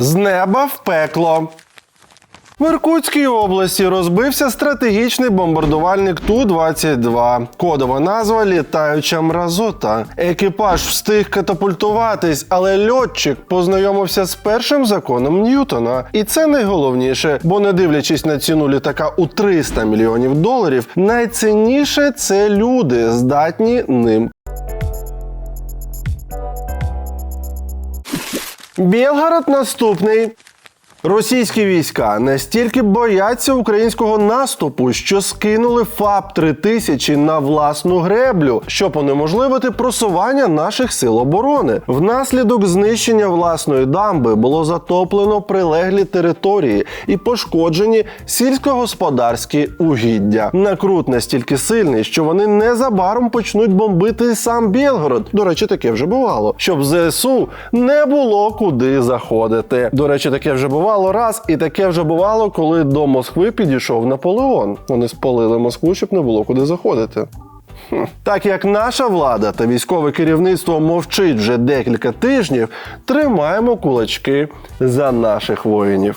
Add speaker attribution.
Speaker 1: З неба в пекло. В Іркутській області розбився стратегічний бомбардувальник Ту-22. Кодова назва літаюча мразота. Екіпаж встиг катапультуватись, але льотчик познайомився з першим законом Ньютона. І це найголовніше, бо не дивлячись на ціну літака у 300 мільйонів доларів, найцінніше це люди, здатні ним Білгород наступний. Російські війська настільки бояться українського наступу, що скинули ФАП 3000 на власну греблю, щоб унеможливити просування наших сил оборони. Внаслідок знищення власної дамби було затоплено прилеглі території і пошкоджені сільськогосподарські угіддя. Накрут настільки сильний, що вони незабаром почнуть бомбити сам Білгород. До речі, таке вже бувало, щоб ЗСУ не було куди заходити. До речі, таке вже бувало раз, і таке вже бувало, коли до Москви підійшов Наполеон. Вони спалили Москву, щоб не було куди заходити. Так як наша влада та військове керівництво мовчить вже декілька тижнів, тримаємо кулачки за наших воїнів.